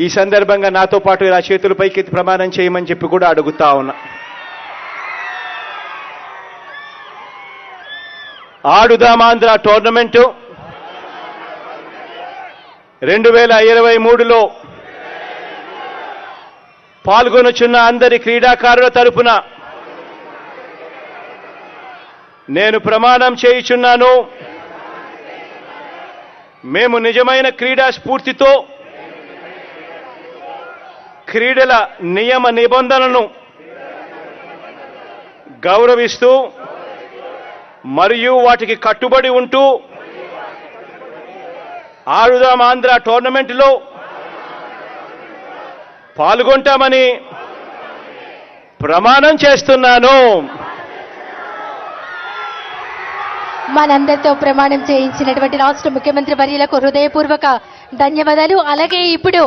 ఈ సందర్భంగా నాతో పాటు ఇలా చేతుల పైకి ప్రమాణం చేయమని చెప్పి కూడా అడుగుతా ఉన్నా. ఆడుదామాంధ్ర టోర్నమెంటు. రెండు వేల ఇరవై మూడులో పాల్గొనుచున్న అందరి క్రీడాకారుల తరపున నేను ప్రమాణం చేయుచున్నాను. మేము నిజమైన క్రీడా స్ఫూర్తితో క్రీడల నియమ నిబంధనలను గౌరవిస్తూ మరియు వాటికి కట్టుబడి ఉంటూ ఆడుదాం ఆంధ్ర టోర్నమెంట్లో పాల్గొంటామని ప్రమాణం చేస్తున్నాను. మనందరితో ప్రమాణం చేయించినటువంటి రాష్ట్ర ముఖ్యమంత్రి వర్యులకు హృదయపూర్వక ధన్యవాదాలు. అలాగే ఇప్పుడు